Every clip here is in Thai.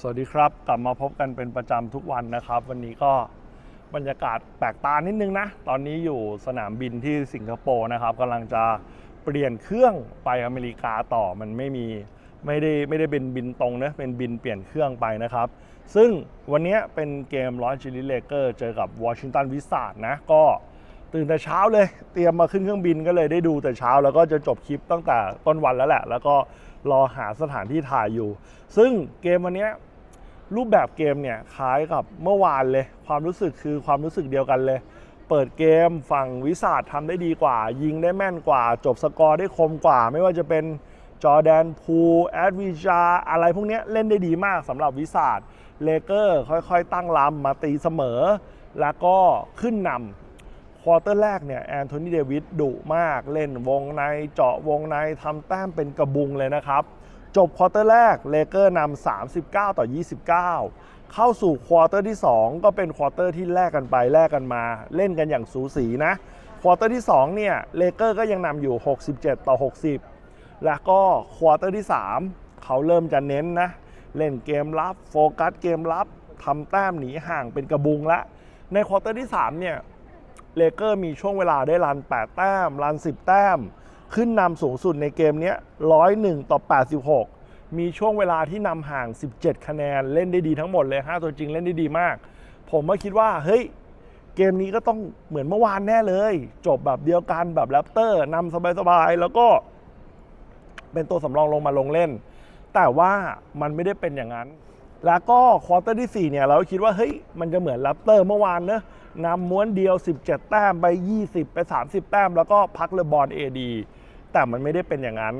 สวัสดีครับ กลับมาพบกันเป็นประจำทุกวันนะครับ วันนี้ก็บรรยากาศแปลกตานิดนึงนะ ตอนนี้อยู่สนามบินที่สิงคโปร์นะครับกำลังจะเปลี่ยนเครื่องไปอเมริกาต่อมันไม่มีไม่ได้ไม่ได้เป็นบินตรงนะเป็นบินเปลี่ยนเครื่องไปนะครับ ซึ่งวันนี้เป็นเกมลอ n จิลิเลเกอร์เจอกับวอชิงตันวิส a าดนะก็ ตื่นแต่เช้าเลย เตรียมมาขึ้นเครื่องบินก็เลยได้ดูแต่เช้า แล้วก็จะจบคลิปตั้งแต่ต้นวันแล้วแหละ แล้วก็รอหาสถานที่ถ่ายอยู่ ซึ่งเกมวันนี้รูปแบบเกมเนี่ยคล้ายกับเมื่อวานเลย ความรู้สึกคือความรู้สึกเดียวกันเลย เปิดเกมฝั่งวิสาดทำได้ดีกว่า ยิงได้แม่นกว่า จบสกอร์ได้คมกว่า ไม่ว่าจะเป็นจอแดนพูแอดวิจาอะไรพวกนี้เล่นได้ดีมากสำหรับวิสาดเลเกอร์ค่อยๆ ตั้งลำมาตีเสมอ แล้วก็ขึ้นนำ ควอเตอร์แรกเนี่ยแอนโทนีเดวิดดุมากเล่นวงในเจาะวงในทำแต้มเป็นกระบุงเลยนะครับ จบควอเตอร์แรกเลเกอร์นำ39 ต่อ 29 เข้าสู่ควอเตอร์ที่ 2 ก็เป็นควอเตอร์ที่แลกกันไปแลกกันมา เล่นกันอย่างสูสีนะควอเตอร์ที่2เนี่ยเลเกอร์ก็ยังนำอยู่ 67 ต่อ 60 แล้วก็ควอเตอร์ที่ 3 เขาเริ่มจะเน้นนะเล่นเกมรับโฟกัสเกมรับทำแต้มหนีห่างเป็นกระบุงละในควอเตอร์ที่3เนี่ย เลเกอร์มีช่วงเวลาได้รัน 8 แต้มรัน 10 แต้ม ขึ้นนำสูงสุดในเกมนี้ย101 ต่อ 86 มีช่วงเวลาที่นำห่าง 17 คะแนนเล่นได้ดีทั้งหมดเลย 5 ตัวจริงเล่นได้ดีมาก ผมก็คิดว่าเฮ้ยเกมนี้ก็ต้องเหมือนเมื่อวานแน่เลย จบแบบเดียวกันแบบแรปเตอร์นำสบายๆ แล้วก็เป็นตัวสำรองลงมาลงเล่น แต่ว่ามันไม่ได้เป็นอย่างนั้น แล้วก็ควอเตอร์ที่ 4 เนี่ย เราคิดว่า เฮ้ย มันจะเหมือนแรปเตอร์เมื่อวานเนอะ นำม้วนเดียว 17 แต้มไป 20 ไป 30 แต้ม แล้วก็พักเลบอลเอดีแต่มันไม่ได้เป็นอย่างนั้น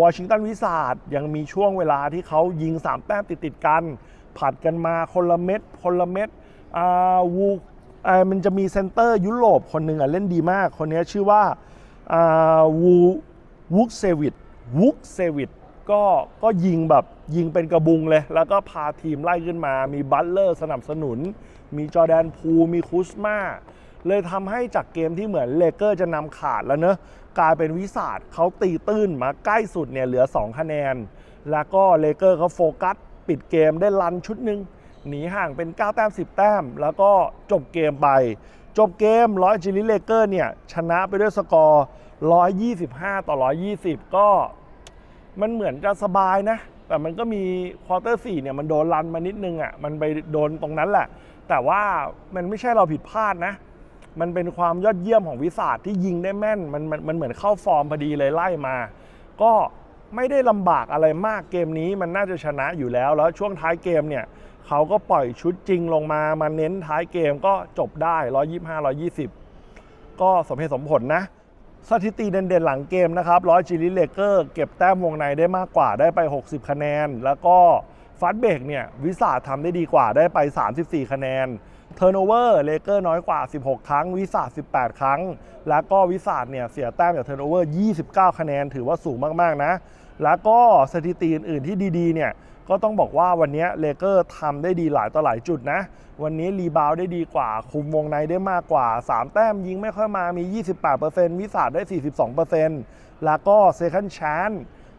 วอชิงตันวิสาดยังมีช่วงเวลาที่เขายิง 3 แต้มติดๆกัน ผัดกันมาคนละเม็ดคนละเม็ดอ่าวูมันจะมีเซนเตอร์ยุโรปคนหนึ่งอะเล่นดีมาก คนนี้ชื่อว่าอ่าวูวุกเซวิตวุกเซวิตก็ก็ยิงแบบยิงเป็นกระบุงเลย แล้วก็พาทีมไล่ขึ้นมามีบัตเลอร์สนับสนุน มีจอแดนพูมีคุสมาเลยทำให้จากเกมที่เหมือนเลเกอร์จะนำขาดแล้วเนอะกลายเป็นวิสาดเขาตีตื้นมาใกล้สุดเนี่ยเหลือ 2 คะแนน แล้วก็เลเกอร์เขาโฟกัส ปิดเกมได้รันชุดหนึ่งหนีห่างเป็น 9 แต้ม 10 แต้ม แล้วก็จบเกมไป จบเกมร้อยจิลิเลเกอร์เนี่ย ชนะไปด้วยสกอร์ 125 ต่อ 120 ก็มันเหมือนจะสบายนะ แต่มันก็มีควอเตอร์สี่เนี่ยมันโดนรันมานิดนึงอะมันไปโดนตรงนั้นแหละ แต่ว่ามันไม่ใช่เราผิดพลาดนะ มันเป็นความยอดเยี่ยมของวิสาดที่ยิงได้แม่นมันมันมันเหมือนเข้าฟอร์มพอดีเลยไล่มา ก็ไม่ได้ลำบากอะไรมากเกมนี้มันน่าจะชนะอยู่แล้ว แล้วช่วงท้ายเกมเนี่ยเขาก็ปล่อยชุดจริงลงมามาเน้นท้ายเกมก็จบได้ 125 120 ก็สมเหตุสมผลนะ สถิติเด่นๆหลังเกมนะครับร้อยจิลิเลเกอร์เก็บแต้มวงในได้มากกว่าได้ไป 60 คะแนน แล้วก็ฟัดเบรกเนี่ยวิสาทำได้ดีกว่าได้ไป 34 คะแนนเทอร์โนเวอร์เลเกอร์น้อยกว่า 16 ครั้ง วิสา18 ครั้ง แล้วก็วิสาเนี่ยเสียแต้มจากเทอร์โนเวอร์ 29 คะแนน ถือว่าสูงมากๆนะ แล้วก็สถิติอื่นๆที่ดีๆเนี่ย ก็ต้องบอกว่าวันนี้เลเกอร์ทำได้ดีหลายต่อหลายจุดนะ วันนี้รีบาวได้ดีกว่า คุมวงในได้มากกว่า 3 แต้มยิงไม่ค่อยมามี 28%วิสาดได้ 42%แล้วก็เซคันด์ชาน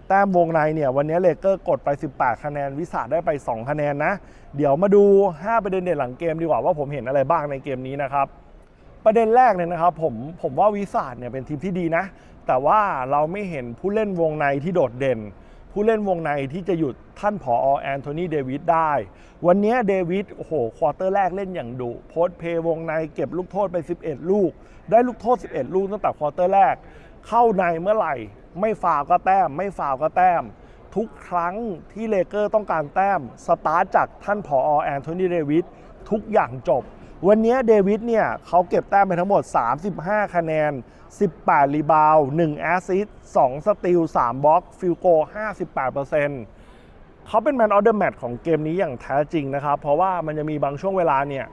แต้มวงในเนี่ยวันนี้เลเกอร์กดไป 18 คะแนน วิสาดได้ไป 2 คะแนนนะ เดี๋ยวมาดู 5 ประเด็นเด่นหลังเกมดีกว่าว่าผมเห็นอะไรบ้างในเกมนี้นะครับประเด็นแรกเนี่ยนะครับผมผมว่าวิสาดเนี่ยเป็นทีมที่ดีนะ แต่ว่าเราไม่เห็นผู้เล่นวงในที่โดดเด่น ผู้เล่นวงในที่จะหยุดท่านผอแอนโทนีเดวิดได้ วันนี้เดวิดโอ้โหควอเตอร์แรกเล่นอย่างดุโพสเพย์วงในเก็บลูกโทษไป 11 ลูก ได้ลูกโทษ 11 ลูกตั้งแต่ควอเตอร์แรก เข้าในเมื่อไหร่ ไม่ฟาวก็แต้ม ไม่ฟาวก็แต้ม ทุกครั้งที่เลเกอร์ต้องการแต้ม สตาร์จากท่านผอแอนโทนีเดวิดทุกอย่างจบ วันนี้เดวิดเนี่ยเขาเก็บแต้มไปทั้งหมด 35 คะแนน 18 รีบาว1แอสซิสต์2สตีล3บล็อกฟิลโก 58%เขาเป็นแมนออเดอะแมตของเกมนี้อย่างแท้จริงนะครับ เพราะว่ามันจะมีบางช่วงเวลาเนี่ย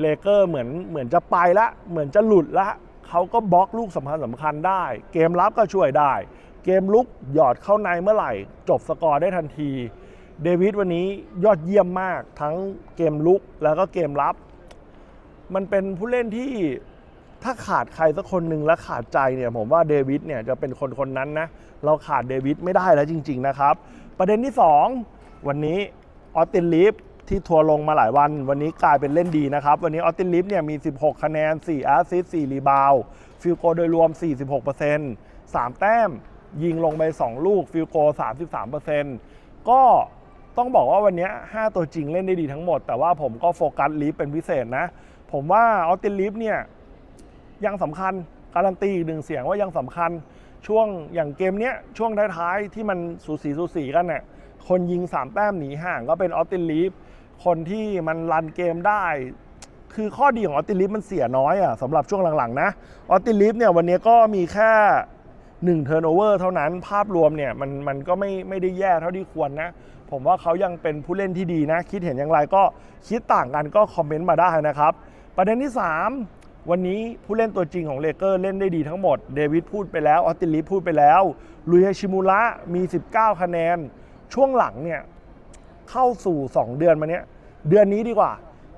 เลเกอร์เหมือนเหมือนจะไปละ เหมือนจะหลุดละเขาก็บล็อกลูกสำคัญสำคัญได้ เกมรับก็ช่วยได้ เกมลุกหยอดเข้าในเมื่อไหร่ จบสกอร์ได้ทันที เดวิดวันนี้ยอดเยี่ยมมากทั้งเกมลุกแล้วก็เกมรับ มันเป็นผู้เล่นที่ถ้าขาดใครสักคนหนึ่งและขาดใจเนี่ยผมว่าเดวิดเนี่ยจะเป็นคนคนนั้นนะเราขาดเดวิดไม่ได้แล้วจริง ๆ นะครับ ประเด็นที่ 2 วันนี้ออสตินลิฟที่ทัวร์ลงมาหลายวัน วันนี้กลายเป็นเล่นดีนะครับ วันนี้ออสตินลิฟเนี่ยมี 16 คะแนน 4 แอสซิส4รีบาวฟิลโกโดยรวม 46% 3 แต้ม ยิงลงไป 2 ลูกฟิลโก 33%ก็ต้องบอกว่าวันนี้ 5 ตัวจริงเล่นได้ดีทั้งหมด แต่ว่าผมก็โฟกัสลิฟเป็นพิเศษนะ ผมว่าออสตินลิฟเนี่ยยังสำคัญการันตีอีกหนึ่งเสียงว่ายังสำคัญช่วงอย่างเกมเนี้ยช่วงท้ายๆที่มันสูสีสูสีกันเนี่ยคนยิง3แต้มหนีห่างก็เป็นออสตินลิฟคนที่มันรันเกมได้ คือข้อดีของออสตินลิฟมันเสียน้อยอะสำหรับช่วงหลังๆนะออสตินลิฟเนี่ยวันนี้ก็มีแค่1เทิร์นโอเวอร์เท่านั้นภาพรวมเนี่ยมันมันก็ไม่ไม่ได้แย่เท่าที่ควรนะ ผมว่าเขายังเป็นผู้เล่นที่ดีนะ คิดเห็นอย่างไรก็คิดต่างกันก็คอมเมนต์มาได้นะครับ ประเด็นที่ 3 วันนี้ผู้เล่นตัวจริงของเลเกอร์เล่นได้ดีทั้งหมด เดวิดพูดไปแล้ว ออสตินลิฟพูดไปแล้วลุยฮชิมูระมี 19 คะแนน ช่วงหลังเนี่ยเข้าสู่ 2 เดือนมาเนี้ยเดือนนี้ดีกว่า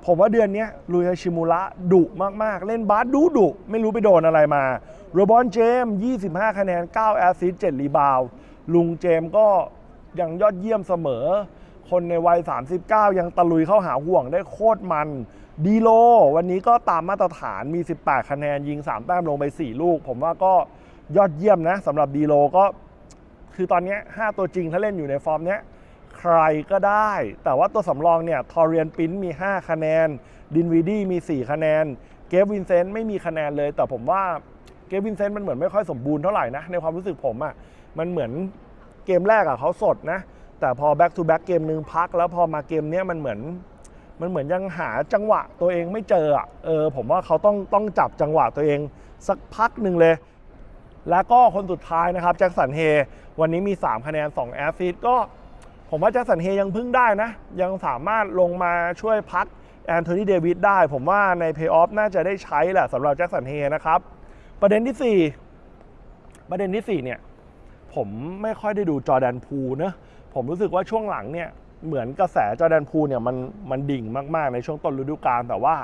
ผมว่าเดือนนี้ลุยฮชิมูระดุมาก ๆ เล่นบาสดุดุไม่รู้ไปโดนอะไรมาโรบอนเจมส์25 คะแนน 9 แอสซิสต์7รีบาวลุงเจมก็ยังยอดเยี่ยมเสมอ คนในวัย 39 ยังตะลุยเข้าหาห่วงได้โคตรมัน ดีโล วันนี้ก็ตามมาตรฐานมี 18 คะแนนยิง 3 แต้มลงไป 4 ลูก ผมว่าก็ยอดเยี่ยมนะสำหรับดีโลก็ คือตอนนี้ 5 ตัวจริงถ้าเล่นอยู่ในฟอร์มเนี้ยใครก็ได้ แต่ว่าตัวสำรองเนี่ยทอร์เรียนปิ้นมี 5 คะแนน ดินวีดีมี 4 คะแนน เกฟวินเซนต์ไม่มีคะแนนเลย แต่ผมว่าเกฟวินเซนต์มันเหมือนไม่ค่อยสมบูรณ์เท่าไหร่นะในความรู้สึกผมอะ่ะมันเหมือนเกมแรกอะ่ะเขาสดนะ แต่พอ back to back เกมหนึ่งพัก แล้วพอมาเกมเนี้ยมันเหมือนมันเหมือนยังหาจังหวะตัวเองไม่เจออะเออผมว่าเขาต้องต้องจับจังหวะตัวเองสักพักหนึ่งเลย แล้วก็คนสุดท้ายนะครับแจ็คสันเฮวันนี้มี 3 คะแนน 2 แอสซิสก็ผมว่าแจ็คสันเฮยังพึ่งได้นะ ยังสามารถลงมาช่วยพักแอนโทนีเดวิดได้ ผมว่าในเพย์ออฟน่าจะได้ใช้แหละสำหรับแจ็คสันเฮนะครับ ประเด็นที่ 4 ประเด็นที่ 4 เนี่ย ผมไม่ค่อยได้ดูจอแดนพูเนะ ผมรู้สึกว่าช่วงหลังเนี่ยเหมือนกระแสจอแดนพูลเนี่ยมันมันดิ่งมากๆ ในช่วงต้นฤดูกาลแต่ว่า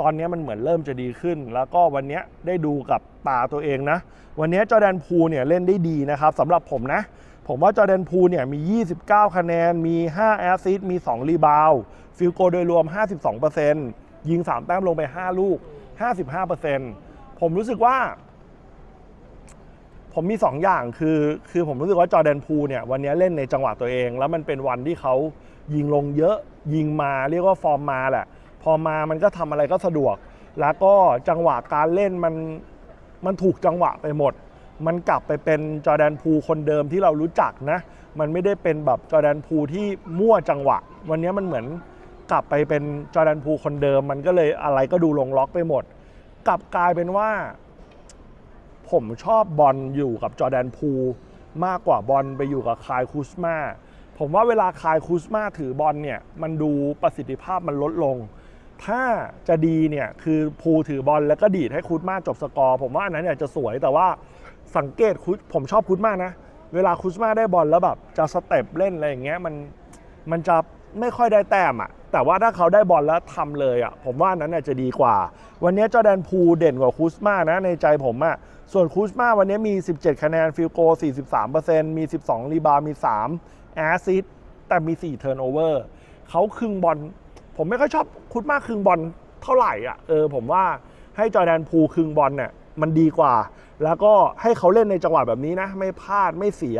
ตอนนี้มันเหมือนเริ่มจะดีขึ้น แล้วก็วันนี้ได้ดูกับตาตัวเองนะ วันนี้จอแดนพูลเนี่ยเล่นได้ดีนะครับสำหรับผมนะ ผมว่าจอแดนพูลเนี่ยมี 29 คะแนน มี 5 แอสซิสต์มี 2 รีบาวฟิลโกโดยรวม 52%ยิง 3 แต้มลงไป 5 ลูก 55%ผมรู้สึกว่า ผมมี 2 อย่างคือคือผมรู้สึกว่าจอแดนพูลเนี่ยวันนี้เล่นในจังหวะตัวเอง แล้วมันเป็นวันที่เขายิงลงเยอะยิงมาเรียกว่าฟอร์มมาแหละ พอมามันก็ทำอะไรก็สะดวก แล้วก็จังหวะการเล่นมันมันถูกจังหวะไปหมด มันกลับไปเป็นจอแดนพูลคนเดิมที่เรารู้จักนะ มันไม่ได้เป็นแบบจอแดนพูลที่มั่วจังหวะ วันนี้มันเหมือนกลับไปเป็นจอแดนพูลคนเดิม มันก็เลยอะไรก็ดูลงล็อกไปหมด กลับกลายเป็นว่า ผมชอบบอลอยู่กับจอแดนพูมากกว่าบอลไปอยู่กับคายคูสมาผมว่าเวลาคายคูสมาถือบอลเนี่ยมันดูประสิทธิภาพมันลดลง ถ้าจะดีเนี่ยคือพูถือบอลแล้วก็ดีดให้คูสมาจบสกอร์ผมว่าอันนั้นเนี่ยจะสวยแต่ว่าสังเกตคุสผมชอบคูสมานะเวลาคูสมาได้บอลแล้วแบบจะสเต็ปเล่นอะไรอย่างเงี้ยมันมันจะไม่ค่อยได้แต้มอะแต่ว่าถ้าเขาได้บอลแล้วทำเลยอะผมว่านั้นเนี่ยจะดีกว่า วันนี้จอแดนพูเด่นกว่าคูสมานะในใจผมอะ ส่วนคูสมาวันนี้มี 17 คะแนนฟิลโก 43%มี 12 รีบาร์มี 3 แอซิสต์แต่มี 4 เทิร์นโอเวอร์เขาครึ่งบอลผมไม่ค่อยชอบคูสมาครึ่งบอลเท่าไหร่อะเออผมว่าให้จอร์แดนพูครึ่งบอลเนี่ยมันดีกว่า แล้วก็ให้เขาเล่นในจังหวะแบบนี้นะ ไม่พลาดไม่เสีย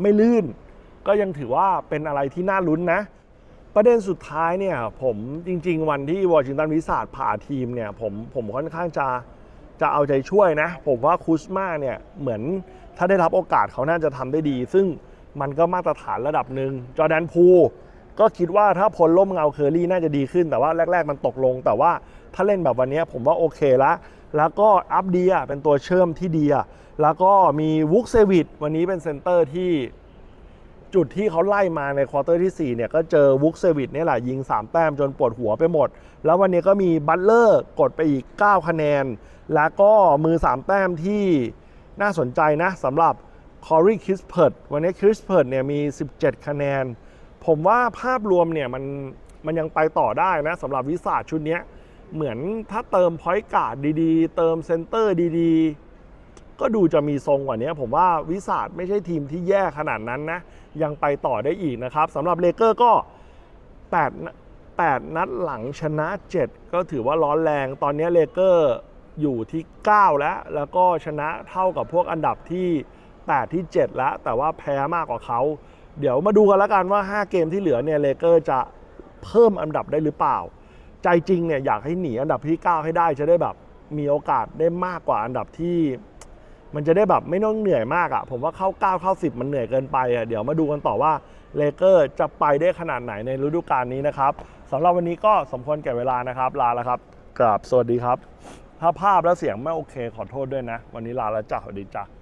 ไม่ลื่น ก็ยังถือว่าเป็นอะไรที่น่าลุ้นนะ ประเด็นสุดท้ายเนี่ยผมจริง ๆ วันที่วอชิงตันวิสาดผ่าทีมเนี่ยผมผมค่อนข้างจะ จะเอาใจช่วยนะ ผมว่าคูสมาเนี่ยเหมือนถ้าได้รับโอกาสเขาน่าจะทำได้ดี ซึ่งมันก็มาตรฐานระดับหนึ่งจอแดนพูก็คิดว่าถ้าพ้นล่มเงาเคอรี่น่าจะดีขึ้นแต่ว่าแรก ๆ มันตกลง แต่ว่าถ้าเล่นแบบวันนี้ผมว่าโอเคละแล้วก็อัพเดียเป็นตัวเชื่อมที่ดีแล้วก็มีวุกเซวิตวันนี้เป็นเซนเตอร์ที่จุดที่เขาไล่มาในควอเตอร์ที่ 4 เนี่ย ก็เจอวุกเซวิตนี่ยแหละยิง 3 แต้มจนปวดหัวไปหมด แล้ววันนี้ก็มีบัตเลอร์กดไปอีก 9 คะแนน แล้วก็มือ 3 แต้มที่น่าสนใจนะสำหรับคอรีคริสเพิร์ดวันนี้คริสเพิร์ดเนี่ยมี 17 คะแนน ผมว่าภาพรวมเนี่ยมันมันยังไปต่อได้นะสำหรับวิสาชุดนี้เหมือนถ้าเติมพอยต์การ์ดดีๆ เติมเซนเตอร์ดีๆ ก็ดูจะมีทรงกว่านี้ผมว่าวิสาดไม่ใช่ทีมที่แย่ขนาดนั้นนะ ยังไปต่อได้อีกนะครับสำหรับเลเกอร์ก็8นัด8นัดหลังชนะ 7 ก็ถือว่าร้อนแรงตอนนี้เลเกอร์ อยู่ที่ 9 แล้ว แล้วก็ชนะเท่ากับพวกอันดับที่ 8 ที่ 7 แล้ว แต่ว่าแพ้มากกว่าเขา เดี๋ยวมาดูกันล้วกันว่า 5 เกมที่เหลือเนี่ยเลเกอร์จะเพิ่มอันดับได้หรือเปล่า ใจจริงเนี่ยอยากให้หนีอันดับที่ 9 ให้ได้จะได้แบบมีโอกาสได้มากกว่าอันดับที่ มันจะได้แบบไม่ต้องเหนื่อยมากอะ่ะ ผมว่าเข้า 9 เข้า 10 มันเหนื่อยเกินไปอะ่ะเดี๋ยวมาดูกันต่อว่าเลเกอร์จะไปได้ขนาดไหนในฤดูกาลนี้นะครับสำหรับวันนี้ก็สมควรแก่เวลานะครับลาแล้วครับกราบสวัสดีครับ ถ้าภาพและเสียงไม่โอเคขอโทษด้วยนะ วันนี้ลาแล้วจ้ะสวัสดีจ้ะ